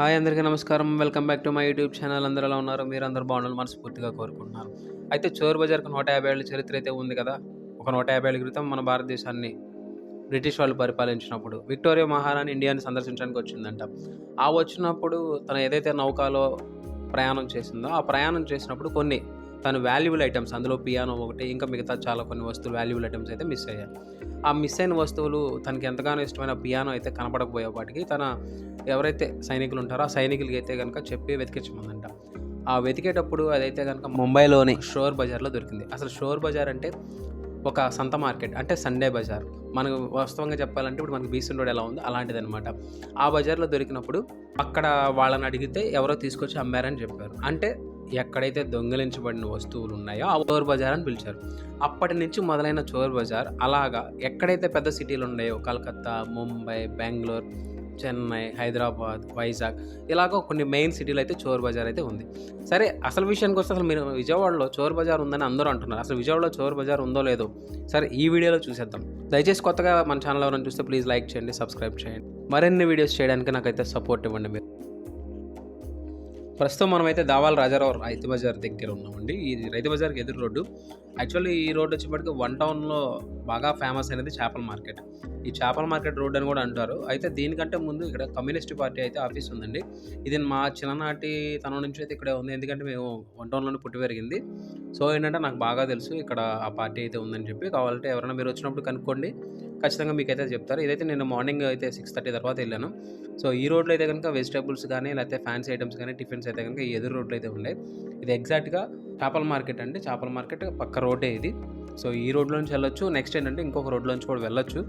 Hi అందరికీ నమస్కారం. Welcome back to my YouTube channel. అందరూ ఎలా ఉన్నారు? మీరు అందరూ బాగుండాలని మనస్ఫూర్తిగా కోరుకుంటున్నారు అయితే చోర్ బజార్కు నూట యాభై ఏళ్ళ చరిత్ర అయితే ఉంది కదా? ఒక నూట యాభై ఏళ్ళ క్రితం మన భారతదేశాన్ని బ్రిటిష్ వాళ్ళు పరిపాలించినప్పుడు విక్టోరియా మహారాణి ఇండియాని సందర్శించడానికి వచ్చిందంట. ఆ వచ్చినప్పుడు తను ఏదైతే నౌకాలో ప్రయాణం చేసిందో ఆ ప్రయాణం చేసినప్పుడు కొన్ని తను వాల్యుబుల్ ఐటమ్స్ అందులో పియానో ఒకటి ఇంకా మిగతా చాలా కొన్ని వస్తువులు వాల్యుబుల్ ఐటమ్స్ అయితే మిస్ అయ్యాయి. ఆ మిస్ అయిన వస్తువులు తనకి ఎంతగానో ఇష్టమైన పియానో అయితే కనపడకపోయేపాటికి తన ఎవరైతే సైనికులు ఉంటారో ఆ సైనికులకి అయితే కనుక చెప్పి వెతికించమందంట ఆ వెతికేటప్పుడు అదైతే కనుక ముంబైలోని షోర్ బజార్లో దొరికింది. అసలు షోర్ బజార్ అంటే ఒక సంత మార్కెట్ అంటే సండే బజార్. మనకు వాస్తవంగా చెప్పాలంటే ఇప్పుడు మనకి బీసన్ రోడ్ ఎలా ఉందో అలాంటిది అనమాట ఆ బజార్లో దొరికినప్పుడు అక్కడ వాళ్ళని అడిగితే ఎవరో తీసుకొచ్చి అమ్మారని చెప్పారు. అంటే ఎక్కడైతే దొంగిలించబడిన వస్తువులు ఉన్నాయో ఆ చోర్ బజార్ అని పిలిచారు. అప్పటి నుంచి మొదలైన చోర్ బజార్ అలాగా ఎక్కడైతే పెద్ద సిటీలు ఉన్నాయో కలకత్తా ముంబై బెంగళూరు చెన్నై హైదరాబాద్ వైజాగ్ ఇలాగో కొన్ని మెయిన్ సిటీలు అయితే చోర్ బజార్ అయితే ఉంది. సరే అసలు విషయానికి వస్తే అసలు మీరు విజయవాడలో చోర్ బజార్ ఉందని అందరూ అంటున్నారు. అసలు విజయవాడలో చోర్ బజార్ ఉందో లేదో సరే ఈ వీడియోలో చూసేద్దాం. దయచేసి కొత్తగా మన ఛానల్ ఎవరైనా చూస్తే ప్లీజ్ లైక్ చేయండి సబ్స్క్రైబ్ చేయండి. మరిన్ని వీడియోస్ చేయడానికి నాకైతే సపోర్ట్ ఇవ్వండి మీరు. ప్రస్తుతం మనమైతే దావాల రాజారావు రైతు బజార్ దగ్గర ఉన్నామండి. ఇది రైతు బజార్కి ఎదురు రోడ్డు. యాక్చువల్లీ ఈ రోడ్డు వచ్చేప్పటికి వన్ టౌన్లో బాగా ఫేమస్ అనేది చేపల మార్కెట్. ఈ చేపల మార్కెట్ రోడ్ అని కూడా అంటారు. అయితే దీనికంటే ముందు ఇక్కడ కమ్యూనిస్ట్ పార్టీ అయితే ఆఫీస్ ఉందండి. ఇది మా చిన్ననాటి తనం నుంచి అయితే ఇక్కడే ఉంది. ఎందుకంటే మేము వన్ టౌన్లోనే పుట్టి పెరిగింది. సో ఏంటంటే నాకు బాగా తెలుసు ఇక్కడ ఆ పార్టీ అయితే ఉందని చెప్పి. కావాలంటే ఎవరైనా మీరు వచ్చినప్పుడు కనుక్కోండి. ఖచ్చితంగా మీకు అయితే చెప్తారు. ఇదైతే నేను మార్నింగ్ అయితే సిక్స్ థర్టీ తర్వాత వెళ్ళాను. సో ఈ రోడ్లో అయితే కనుక వెజిటేబుల్స్ కానీ లేకపోతే ఫ్యాన్సీ ఐటమ్స్ కానీ టిఫిన్స్ అయితే కనుక ఎదురు రోడ్లో అయితే ఉండే. ఇది ఎగ్జాక్ట్గా చేపల మార్కెట్ అండి. చేపల మార్కెట్ పక్క రోడ్డే ఇది. సో ఈ రోడ్లో నుంచి వెళ్ళొచ్చు. నెక్స్ట్ ఏంటంటే ఇంకొక రోడ్లోంచి కూడా వెళ్ళొచ్చు.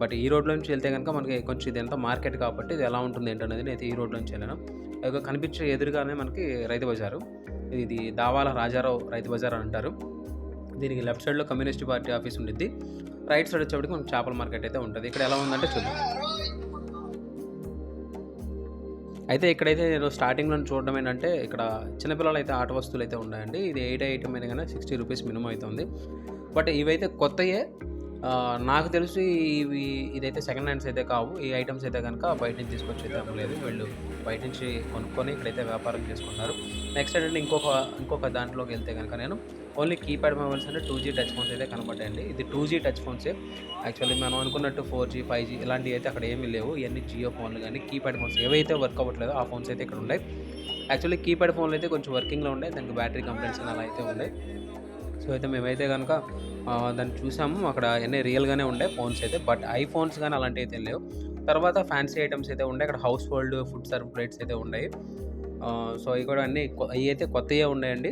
బట్ ఈ రోడ్లో నుంచి వెళ్తే కనుక మనకి కొంచెం ఇది ఎంత మార్కెట్ కాబట్టి ఇది ఎలా ఉంటుంది ఏంటనేది నేను ఈ రోడ్లో నుంచి వెళ్ళాను. కనిపించే ఎదురుగానే మనకి రైతు బజారు. ఇది దావాల రాజారావు రైతు బజార్ అని అంటారు. దీనికి లెఫ్ట్ సైడ్లో కమ్యూనిస్ట్ పార్టీ ఆఫీస్ ఉండిద్ది. రైట్ సైడ్ వచ్చేప్పటికి మనకు చేపల మార్కెట్ అయితే ఉంటుంది. ఇక్కడ ఎలా ఉందంటే చూద్దాం. అయితే ఇక్కడైతే నేను స్టార్టింగ్లో చూడడం ఏంటంటే ఇక్కడ చిన్నపిల్లలు అయితే ఆట వస్తువులు అయితే ఉన్నాయండి. ఇది ఎయిట్ ఐటమ్ అయినా కానీ సిక్స్టీ రూపీస్ మినిమం అవుతుంది బట్ ఇవైతే కొత్తయే. నాకు తెలిసి ఇవి ఇదైతే సెకండ్ హ్యాండ్స్ అయితే కావు. ఈ ఐటమ్స్ అయితే కనుక బయట నుంచి తీసుకొచ్చి అయితే అమ్మలేదు. వీళ్ళు బయట నుంచి కొనుక్కొని ఇక్కడైతే వ్యాపారం చేసుకుంటారు నెక్స్ట్ ఏంటంటే ఇంకొక ఇంకొక దాంట్లోకి వెళ్తే కనుక నేను ఓన్లీ కీప్యాడ్ మొబైల్స్ అంటే టూ జీ టచ్ ఫోన్స్ అయితే కనబడ్డాయండి. ఇది టూ జీ టచ్ ఫోన్సే. యాక్చువల్లీ మనం అనుకున్నట్టు ఫోర్ జీ ఫైవ్ జీ ఇలాంటివి అయితే అక్కడ ఏమీ లేవు. ఇవన్నీ జియో ఫోన్లు కానీ కీప్యాడ్ ఫోన్స్ ఏవైతే వర్క్ అవ్వట్లేదో ఆ ఫోన్స్ అయితే ఇక్కడ ఉన్నాయి. యాక్చువల్లీ కీప్యాడ్ ఫోన్లు అయితే కొంచెం వర్కింగ్లో ఉన్నాయి. దానికి బ్యాటరీ కంప్లైంట్స్ అలా అయితే ఉన్నాయి. సో అయితే మేమైతే కనుక దాన్ని చూసాము. అక్కడ అన్నీ రియల్గానే ఉండే ఫోన్స్ అయితే. బట్ ఐఫోన్స్ కానీ అలాంటివి అయితే లేవు. తర్వాత ఫ్యాన్సీ ఐటమ్స్ అయితే ఉన్నాయి. అక్కడ house hold food serve plates అయితే ఉన్నాయి. సో అవి కూడా అన్నీ అవి అయితే కొత్తయే ఉన్నాయండి.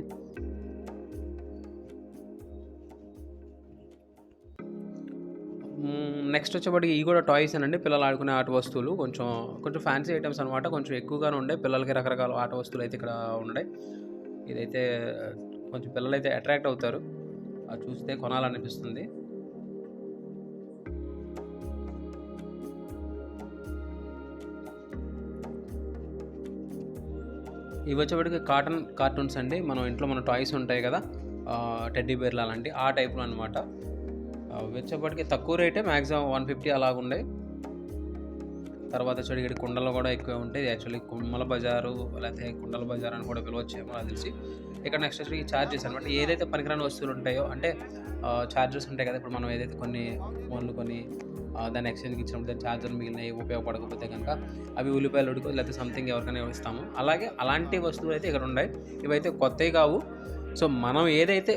నెక్స్ట్ వచ్చేప్పటికి ఇవి కూడా టాయ్స్ అండి. పిల్లలు ఆడుకునే ఆట వస్తువులు. కొంచెం కొంచెం ఫ్యాన్సీ ఐటమ్స్ అనమాట కొంచెం ఎక్కువగానే ఉండే. పిల్లలకి రకరకాల ఆట వస్తువులు అయితే ఇక్కడ ఉన్నాయి ఇదైతే కొంచెం పిల్లలు అయితే అట్రాక్ట్ అవుతారు. అది చూస్తే కొనాలనిపిస్తుంది. ఇవి వచ్చేప్పటికి కాటన్ కార్టూన్స్ అండి. మనం ఇంట్లో మన టాయ్స్ ఉంటాయి కదా. టెడ్డీ బేర్లు అలాంటి ఆ టైప్లో అనమాట వచ్చేప్పటికి తక్కువ రేటే మ్యాక్సిమం వన్ ఫిఫ్టీ అలాగుండే. తర్వాత వచ్చేటి ఇక్కడ కుండలు కూడా ఎక్కువ ఉంటాయి. యాక్చువల్లీ కుమ్మల బజారు లేకపోతే కుండల బజార్ అని కూడా పిలవచ్చేమో నాకు తెలిసి. ఇక్కడ నెక్స్ట్ వచ్చి ఛార్జెస్ అనమాట. ఏదైతే పనికిరాని వస్తువులు ఉంటాయో అంటే ఛార్జెస్ ఉంటాయి కదా ఇప్పుడు మనం ఏదైతే కొన్ని ఫోన్లు కొన్ని దాన్ని ఎక్స్చేంజ్కి ఇచ్చినప్పుడు దాని ఛార్జర్ మిగిలినవి ఉపయోగపడకపోతే కనుక అవి ఉల్లిపాయలు ఉడుకో లేకపోతే సంథింగ్ ఎవరికైనా ఇస్తాము. అలాగే అలాంటి వస్తువులు అయితే ఇక్కడ ఉన్నాయి. ఇవైతే కొత్తవి కావు. సో మనం ఏదైతే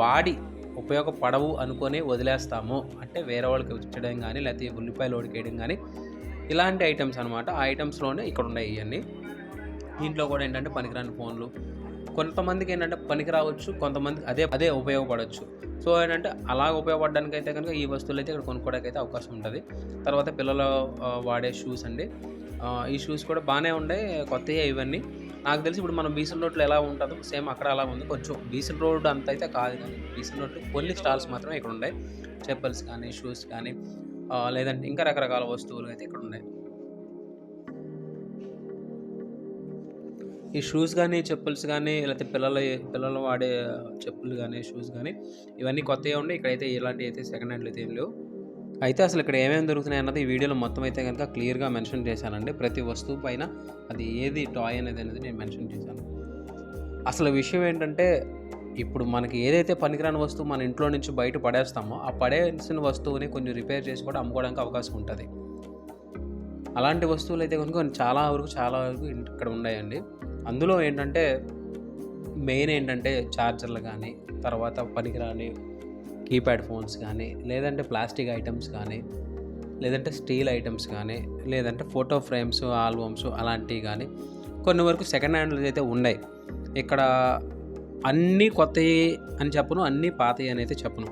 వాడి ఉపయోగపడవు అనుకొని వదిలేస్తాము. అంటే వేరే వాళ్ళకి ఇచ్చడం కానీ లేకపోతే ఉల్లిపాయలు ఉడికేయడం కానీ ఇలాంటి ఐటమ్స్ అనమాట ఆ ఐటమ్స్లోనే ఇక్కడ ఉన్నాయి ఇవన్నీ దీంట్లో కూడా ఏంటంటే పనికిరాని ఫోన్లు. కొంతమందికి ఏంటంటే పనికి రావచ్చు కొంతమందికి అదే అదే ఉపయోగపడవచ్చు సో ఏంటంటే అలా ఉపయోగపడడానికి అయితే కనుక ఈ వస్తువులు అయితే ఇక్కడ కొనుక్కోవడానికి అయితే అవకాశం ఉంటుంది. తర్వాత పిల్లలు వాడే షూస్ అండి. ఈ షూస్ కూడా బాగానే ఉన్నాయి కొత్తయే ఇవన్నీ. నాకు తెలిసి ఇప్పుడు మనం బీసన్ రోడ్లో ఎలా ఉంటుందో సేమ్ అక్కడ అలా ఉంది. కొంచెం బీసన్ రోడ్ అంత అయితే కాదు కానీ బీసన్ రోడ్ కొన్ని స్టాల్స్ మాత్రమే ఇక్కడ ఉన్నాయి. చెప్పల్స్ కానీ షూస్ కానీ లేదంటే ఇంకా రకరకాల వస్తువులు అయితే ఇక్కడ ఉన్నాయి. ఈ షూస్ కానీ చెప్పుల్స్ కానీ లేకపోతే పిల్లల పిల్లలు వాడే చెప్పులు కానీ షూస్ కానీ ఇవన్నీ కొత్తగా ఉండి ఇక్కడైతే ఇలాంటివి అయితే సెకండ్ హ్యాండ్లు అయితే ఏం లేవు. అయితే అసలు ఇక్కడ ఏమేమి దొరుకుతున్నాయి అన్నది ఈ వీడియోలో మొత్తం అయితే కనుక క్లియర్గా మెన్షన్ చేశానండి. ప్రతి వస్తువు పైన అది ఏది టాయ్ అనేది అనేది నేను మెన్షన్ చేశాను. అసలు విషయం ఏంటంటే ఇప్పుడు మనకి ఏదైతే పనికిరాని వస్తువు మన ఇంట్లో నుంచి బయట పడేస్తామో ఆ పడేసిన వస్తువుని కొంచెం రిపేర్ చేసి కూడా అమ్ముకోవడానికి అవకాశం ఉంటుంది. అలాంటి వస్తువులు అయితే కనుక చాలా వరకు చాలా వరకు ఇక్కడ ఉన్నాయండి. అందులో ఏంటంటే మెయిన్ ఏంటంటే ఛార్జర్లు కానీ తర్వాత పనికిరాని కీప్యాడ్ ఫోన్స్ కానీ లేదంటే ప్లాస్టిక్ ఐటమ్స్ కానీ లేదంటే స్టీల్ ఐటమ్స్ కానీ లేదంటే ఫోటో ఫ్రేమ్స్ ఆల్బమ్స్ అలాంటివి కానీ కొన్ని వరకు సెకండ్ హ్యాండ్లు అయితే ఉన్నాయి. ఇక్కడ అన్నీ కొత్తవి అని చెప్పను అన్నీ పాతవి అని అయితే చెప్పను.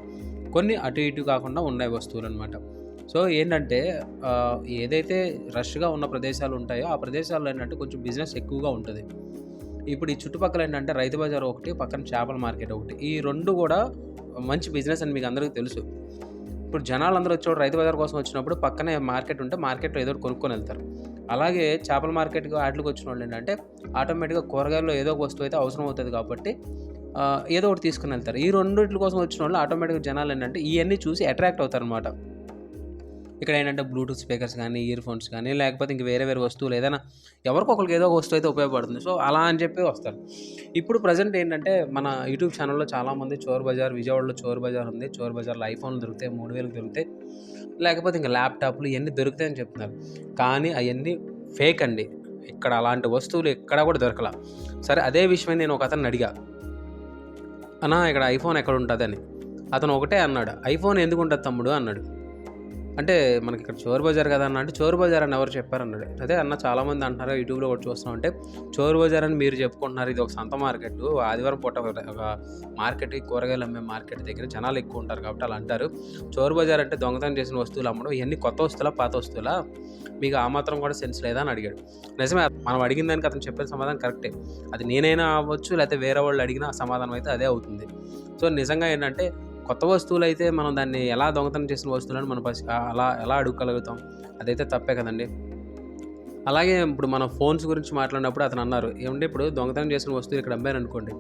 కొన్ని అటు ఇటు కాకుండా ఉన్నాయి వస్తువులు అనమాట సో ఏంటంటే ఏదైతే రష్గా ఉన్న ప్రదేశాలు ఉంటాయో ఆ ప్రదేశాల్లో ఏంటంటే కొంచెం బిజినెస్ ఎక్కువగా ఉంటుంది. ఇప్పుడు ఈ చుట్టుపక్కల ఏంటంటే రైతు బజార్ ఒకటి పక్కన చేపల మార్కెట్ ఒకటి. ఈ రెండు కూడా మంచి బిజినెస్ అని మీకు అందరికీ తెలుసు. ఇప్పుడు జనాలు అందరూ వచ్చేవాడు రైతు బజార్ కోసం వచ్చినప్పుడు పక్కనే మార్కెట్ ఉంటే మార్కెట్లో ఏదో ఒకటి కొనుక్కొని వెళ్తారు. అలాగే చేపల మార్కెట్కి వాటికి వచ్చిన వాళ్ళు ఏంటంటే ఆటోమేటిక్గా కూరగాయల్లో ఏదో ఒక వస్తువు అయితే అవసరం అవుతుంది కాబట్టి ఏదో ఒకటి తీసుకుని వెళ్తారు. ఈ రెండింటి కోసం వచ్చిన వాళ్ళు ఆటోమేటిక్గా జనాలు ఏంటంటే ఇవన్నీ చూసి అట్రాక్ట్ అవుతారు అనమాట ఇక్కడ ఏంటంటే బ్లూటూత్ స్పీకర్స్ కానీ ఇయర్ ఫోన్స్ కానీ లేకపోతే ఇంక వేరే వేరే వస్తువులు ఏదైనా ఎవరికొకరికి ఏదో ఒక వస్తువు అయితే ఉపయోగపడుతుంది. సో అలా అని చెప్పి వస్తారు. ఇప్పుడు ప్రజెంట్ ఏంటంటే మన యూట్యూబ్ ఛానల్లో చాలామంది చోర్ బజార్ విజయవాడలో చోర్ బజార్ ఉంది. చోర్ బజార్లో ఐఫోన్లు దొరుకుతాయి మూడు వేలకు దొరుకుతాయి. లేకపోతే ఇంకా ల్యాప్టాప్లు ఇవన్నీ దొరుకుతాయని చెప్తున్నారు. కానీ అవన్నీ ఫేక్ అండి. ఇక్కడ అలాంటి వస్తువులు ఎక్కడా కూడా దొరకల. సరే అదే విషయమే నేను ఒక అతను అడిగా. అన్నా ఇక్కడ ఐఫోన్ ఎక్కడ ఉంటుంది అని అతను ఒకటే అన్నాడు. ఐఫోన్ ఎందుకు ఉంటుంది తమ్ముడు? అన్నాడు. అంటే మనకి ఇక్కడ చోర్ బజార్ కదా అన్న అంటే చోర్ బజార్ అని ఎవరు చెప్పారు అన్నాడు అదే అన్న చాలామంది అంటున్నారు యూట్యూబ్లో ఒకటి చూస్తున్నాం అంటే చోర్ బజార్ అని మీరు చెప్పుకుంటున్నారు ఇది ఒక సంత మార్కెట్. ఆదివారం పూట ఒక- మార్కెట్ కూరగాయలు అమ్మే మార్కెట్ దగ్గర జనాలు ఎక్కువ ఉంటారు కాబట్టి అలా అంటారు. చోర్ బజార్ అంటే దొంగతనం చేసిన వస్తువులు అమ్మడం ఇవన్నీ కొత్త వస్తువులా పాత వస్తువులా? మీకు ఆ మాత్రం కూడా సెన్స్ లేదా అని అడిగాడు. నిజమే మనం అడిగిన దానికి అతను చెప్పిన సమాధానం కరెక్టే. అది నేనైనా అవ్వచ్చు లేకపోతే వేరే వాళ్ళు అడిగిన సమాధానం అయితే అదే అవుతుంది. సో నిజంగా ఏంటంటే కొత్త వస్తువులు అయితే మనం దాన్ని ఎలా దొంగతనం చేసిన వస్తువులను మనం పసి- అలా ఎలా అడుగగలుగుతాం అదైతే తప్పే కదండి. అలాగే ఇప్పుడు మనం ఫోన్స్ గురించి మాట్లాడినప్పుడు అతను అన్నారు ఏమంటే ఇప్పుడు దొంగతనం చేసిన వస్తువులు ఇక్కడ అమ్మారు అనుకోండి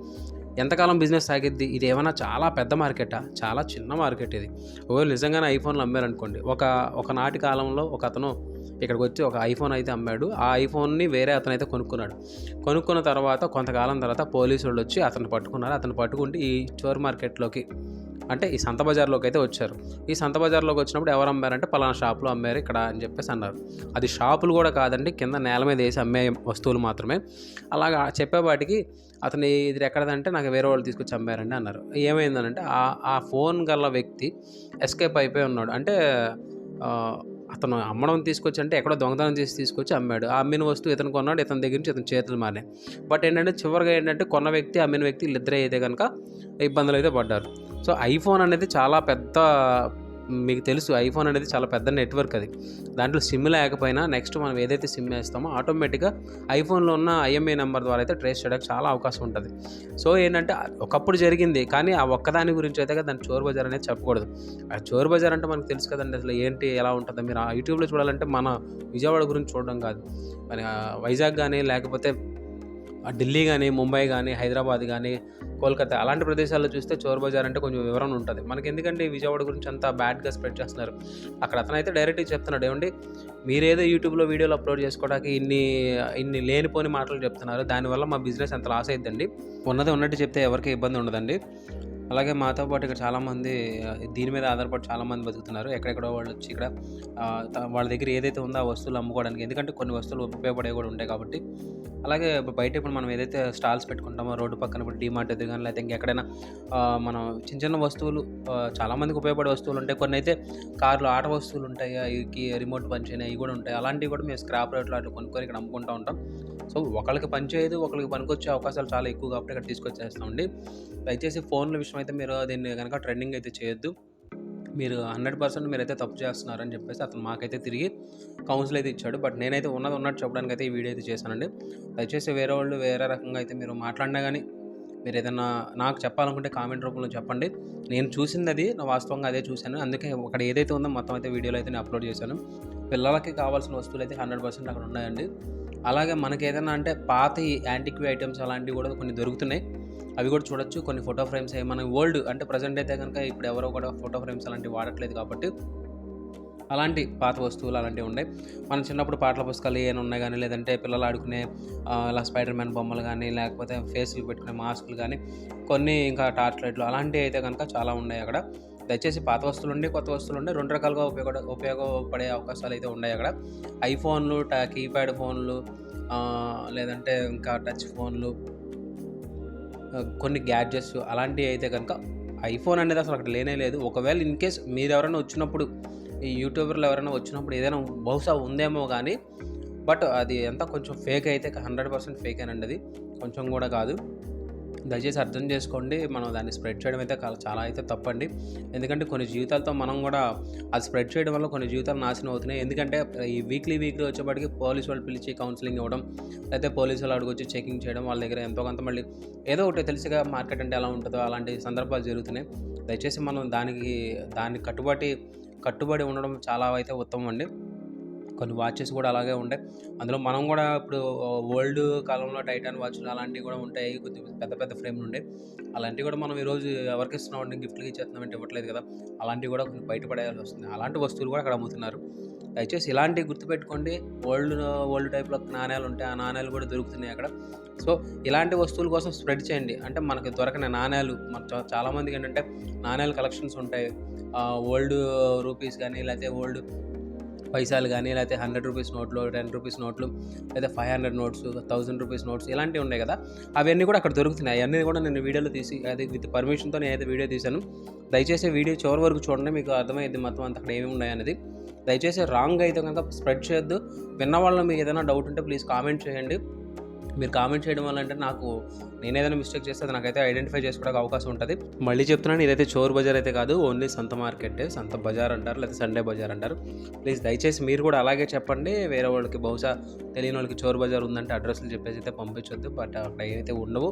ఎంతకాలం బిజినెస్ సాగిద్ది? ఇది ఏమైనా చాలా పెద్ద మార్కెటా? చాలా చిన్న మార్కెట్ ఇది. ఒకవేళ నిజంగానే ఐఫోన్లు అమ్మారనుకోండి ఒక ఒకనాటి కాలంలో ఒక అతను ఇక్కడికి వచ్చి ఒక ఐఫోన్ అయితే అమ్మాడు ఆ ఐఫోన్ని వేరే అతను అయితే కొనుక్కున్నాడు. కొనుక్కున్న తర్వాత కొంతకాలం తర్వాత పోలీసు వాళ్ళు వచ్చి అతను పట్టుకున్నారు. అతను పట్టుకుంటే ఈ చోర్ మార్కెట్లోకి అంటే ఈ సంత బజార్లోకి అయితే వచ్చారు. ఈ సంత బజార్లోకి వచ్చినప్పుడు ఎవరు అమ్మారంటే పలానా షాపులో అమ్మారు ఇక్కడ అని చెప్పేసి అన్నారు. అది షాపులు కూడా కాదండి కింద నేల మీద వేసి అమ్మే వస్తువులు మాత్రమే. అలాగా చెప్పేవాటికి అతను ఇది ఎక్కడదంటే నాకు వేరే వాళ్ళు తీసుకొచ్చి అమ్మారండి అన్నారు. ఏమైందనంటే ఆ ఆ ఫోన్ గల వ్యక్తి ఎస్కేప్ అయిపోయి ఉన్నాడు. అంటే అతను అమ్మడం తీసుకొచ్చి అంటే ఎక్కడో దొంగతనం చేసి తీసుకొచ్చి అమ్మాడు. ఆ అమ్మిన వస్తువు ఇతను కొన్నాడు ఇతని దగ్గర నుంచి ఇతను చేతులు మానే బట్ ఏంటంటే చివరిగా ఏంటంటే కొన్న వ్యక్తి అమ్మిన వ్యక్తి ఇద్దరే అయితే కనుక ఇబ్బందులు అయితే పడ్డారు. సో ఐఫోన్ అనేది చాలా పెద్ద మీకు తెలుసు ఐఫోన్ అనేది చాలా పెద్ద నెట్వర్క్ అది. దాంట్లో సిమ్ లేకపోయినా నెక్స్ట్ మనం ఏదైతే సిమ్ వేస్తామో ఆటోమేటిక్గా ఐఫోన్లో ఉన్న ఐఎంఐ నెంబర్ ద్వారా అయితే ట్రేస్ చేయడానికి చాలా అవకాశం ఉంటుంది. సో ఏంటంటే ఒకప్పుడు జరిగింది కానీ ఆ ఒక్కదాని గురించి అయితే కదా దాని చోర్ బజార్ అనేది చెప్పకూడదు. ఆ చోర్ బజార్ అంటే మనకు తెలుసు కదండి అసలు ఏంటి ఎలా ఉంటుందో. మీరు ఆ యూట్యూబ్లో చూడాలంటే మన విజయవాడ గురించి చూడడం కాదు. మరి వైజాగ్ కానీ లేకపోతే ఢిల్లీ కానీ ముంబై కానీ హైదరాబాద్ కానీ కోల్కతా అలాంటి ప్రదేశాల్లో చూస్తే చోర్ బజార్ అంటే కొంచెం వివరణ ఉంటుంది. మనకి ఎందుకంటే విజయవాడ గురించి అంతా బ్యాడ్గా స్ప్రెడ్ చేస్తున్నారు? అక్కడ అతనైతే డైరెక్ట్గా చెప్తున్నాడు ఏమండి మీరేదో యూట్యూబ్లో వీడియోలు అప్లోడ్ చేసుకోవడానికి ఇన్ని ఇన్ని లేనిపోని మాటలు చెప్తున్నారు. దానివల్ల మా బిజినెస్ అంత లాస్ అయిద్దండి. ఉన్నది ఉన్నట్టు చెప్తే ఎవరికి ఇబ్బంది ఉండదండి. అలాగే మాతో పాటు ఇక్కడ చాలామంది దీని మీద ఆధారపడి చాలామంది బతుకుతున్నారు. ఎక్కడెక్కడో వాళ్ళు వచ్చి ఇక్కడ వాళ్ళ దగ్గర ఏదైతే ఉందో ఆ వస్తువులు అమ్ముకోవడానికి. ఎందుకంటే కొన్ని వస్తువులు ఉపయోగపడే కూడా ఉంటాయి కాబట్టి. అలాగే బయట ఇప్పుడు మనం ఏదైతే స్టాల్స్ పెట్టుకుంటామో రోడ్డు పక్కన ఇప్పుడు డిమార్ట్ ఎదురు కానీ లేకపోతే ఇంకెక్కడైనా మనం చిన్న చిన్న వస్తువులు చాలామందికి ఉపయోగపడే వస్తువులు ఉంటాయి. కొన్ని అయితే కార్లు ఆట వస్తువులు ఉంటాయి. రిమోట్ పనిచేయని అవి కూడా ఉంటాయి. అలాంటివి కూడా మేము స్క్రాప్ రేట్లో అట్లా కొనుక్కొని ఇక్కడ అమ్ముకుంటూ ఉంటాం. సో ఒకరికి పనిచేయదు ఒకరికి పనికొచ్చే అవకాశాలు చాలా ఎక్కువ కాబట్టి ఇక్కడ తీసుకొచ్చేస్తామండి దయచేసి ఫోన్ల విషయం అయితే మీరు దీన్ని కనుక ట్రెండింగ్ అయితే చేయొద్దు. మీరు హండ్రెడ్ పర్సెంట్ మీరైతే తప్పు చేస్తున్నారని చెప్పేసి అతను మాకైతే తిరిగి కౌన్సిల్ అయితే ఇచ్చాడు. బట్ నేనైతే ఉన్నది ఉన్నట్టు చెప్పడానికి అయితే ఈ వీడియో అయితే చేశానండి. దయచేసి వేరే వాళ్ళు వేరే రకంగా అయితే మీరు మాట్లాడినా కానీ మీరు ఏదైనా నాకు చెప్పాలనుకుంటే కామెంట్ రూపంలో చెప్పండి. నేను చూసింది అది నా వాస్తవంగా అదే చూశాను. అందుకే అక్కడ ఏదైతే ఉందో మొత్తం అయితే వీడియోలో అయితే నేను అప్లోడ్ చేశాను. పిల్లలకి కావాల్సిన వస్తువులు అయితే హండ్రెడ్ పర్సెంట్ అక్కడ ఉన్నాయండి. అలాగే మనకి ఏదైనా అంటే పాత యాంటిక్వి ఐటమ్స్ అలాంటివి కూడా కొన్ని దొరుకుతున్నాయి. అవి కూడా చూడొచ్చు. కొన్ని ఫోటో ఫ్రేమ్స్ మన ఓల్డ్ అంటే ప్రజెంట్ అయితే కనుక ఇప్పుడు ఎవరో కూడా ఫోటో ఫ్రేమ్స్ అలాంటివి వాడట్లేదు కాబట్టి అలాంటి పాత వస్తువులు అలాంటివి ఉన్నాయి. మనం చిన్నప్పుడు పాటల పుస్తకాలు ఏమైనా ఉన్నాయి కానీ లేదంటే పిల్లలు ఆడుకునే ఇలా స్పైడర్ మ్యాన్ బొమ్మలు కానీ లేకపోతే ఫేస్లు పెట్టుకునే మాస్కులు కానీ కొన్ని ఇంకా టార్చ్ లైట్లు అలాంటివి అయితే కనుక చాలా ఉన్నాయి అక్కడ. దయచేసి పాత వస్తువులు ఉండి కొత్త వస్తువులు ఉండి రెండు రకాలుగా ఉపయోగ ఉపయోగపడే అవకాశాలు అయితే ఉన్నాయి అక్కడ. ఐఫోన్లు టా కీప్యాడ్ ఫోన్లు లేదంటే ఇంకా టచ్ ఫోన్లు కొన్ని గ్యాడ్జెట్స్ అలాంటివి అయితే కనుక ఐఫోన్ అనేది అసలు అక్కడ లేనే లేదు. ఒకవేళ ఇన్ కేస్ మీరు ఎవరైనా వచ్చినప్పుడు ఈ యూట్యూబర్లు ఎవరైనా వచ్చినప్పుడు ఏదైనా బహుశా ఉందేమో కానీ బట్ అది ఎంత కొంచెం ఫేక్ అయితే హండ్రెడ్ పర్సెంట్ ఫేక్ అనండి అది కొంచెం కూడా కాదు. దయచేసి అర్థం చేసుకోండి. మనం దాన్ని స్ప్రెడ్ చేయడం అయితే చాలా- అయితే తప్పండి. ఎందుకంటే కొన్ని జీవితాలతో మనం కూడా అది స్ప్రెడ్ చేయడం వల్ల కొన్ని జీవితాలు నాశనం అవుతున్నాయి. ఎందుకంటే ఈ వీక్లీ వీక్లీ వచ్చేప్పటికి పోలీసు వాళ్ళు పిలిచి కౌన్సిలింగ్ ఇవ్వడం లేకపోతే పోలీసు వాళ్ళు అడిగి వచ్చి చెకింగ్ చేయడం వాళ్ళ దగ్గర ఎంతో కొంత మళ్ళీ ఏదో ఒకటి తెలుసుగా మార్కెట్ అంటే ఎలా ఉంటుందో అలాంటి సందర్భాలు జరుగుతున్నాయి. దయచేసి మనం దానికి దానికి కట్టుబడి కట్టుబడి ఉండడం చాలా అయితే ఉత్తమం అండి. కొన్ని వాచెస్ కూడా అలాగే ఉంటాయి. అందులో మనం కూడా ఇప్పుడు ఓల్డ్ కాలంలో టైటాన్ వాచ్లు అలాంటివి కూడా ఉంటాయి. కొద్ది పెద్ద పెద్ద ఫ్రేమ్లు ఉండే. అలాంటివి కూడా మనం ఈరోజు ఎవరికి ఇస్తున్నామంటే ఇచ్చేస్తున్నాం అంటే ఇవ్వట్లేదు కదా. అలాంటివి కూడా కొన్ని బయటపడేయాల్సి వస్తుంది. అలాంటి వస్తువులు కూడా అక్కడ అమ్ముతున్నారు. దయచేసి ఇలాంటివి గుర్తుపెట్టుకోండి. ఓల్డ్ ఓల్డ్ టైప్లో నాణ్యాలు ఉంటాయి ఆ నాణ్యాలు కూడా దొరుకుతున్నాయి అక్కడ. సో ఇలాంటి వస్తువుల కోసం స్ప్రెడ్ చేయండి. అంటే మనకి దొరకని నాణ్యాలు మన చాలామందికి ఏంటంటే నాణ్యాల కలెక్షన్స్ ఉంటాయి. ఓల్డ్ రూపీస్ కానీ లేకపోతే ఓల్డ్ పైసలు కానీ లేకపోతే హండ్రెడ్ రూపీస్ నోట్లు టెన్ రూపీస్ నోట్లు లేదా five hundred notes thousand rupees notes ఇలాంటివి ఉన్నాయి కదా. అవన్నీ కూడా అక్కడ దొరుకుతున్నాయి. అవన్నీ కూడా నేను వీడియోలో తీసి అది విత్ పర్మిషన్తో నేనైతే వీడియో తీశాను. దయచేసి వీడియో చివరి వరకు చూడండి మీకు అర్థమైంది మొత్తం అంత అక్కడ ఏమి ఉన్నాయి అనేది. దయచేసి రాంగ్ అయితే కనుక స్ప్రెడ్ చేయొద్దు. విన్న వాళ్ళు మీకు ఏదైనా డౌట్ ఉంటే ప్లీజ్ కామెంట్ చేయండి. మీరు కామెంట్ చేయడం వల్ల అంటే నాకు నేను ఏదైనా మిస్టేక్ చేస్తే అది నాకైతే ఐడెంటిఫై చేసుకోవడానికి అవకాశం ఉంటుంది. మళ్ళీ చెప్తున్నాను ఇదైతే చోర్ బజార్ అయితే కాదు ఓన్లీ సంత మార్కెట్ సంత బజార్ అంటారు లేదా సండే బజార్ అంటారు. ప్లీజ్ దయచేసి మీరు కూడా అలాగే చెప్పండి. వేరే వాళ్ళకి బహుశా తెలియని వాళ్ళకి చోర్ బజార్ ఉందంటే అడ్రస్లు చెప్పేసి అయితే పంపించొద్దు బట్ అక్కడ ఏవైతే ఉండవు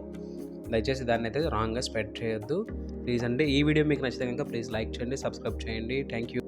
దయచేసి దాన్ని అయితే రాంగ్గా స్ప్రెడ్ చేయొద్దు. ప్లీజ్ అండి ఈ వీడియో మీకు నచ్చితే కనుక ప్లీజ్ లైక్ చేయండి సబ్స్క్రైబ్ చేయండి. Thank you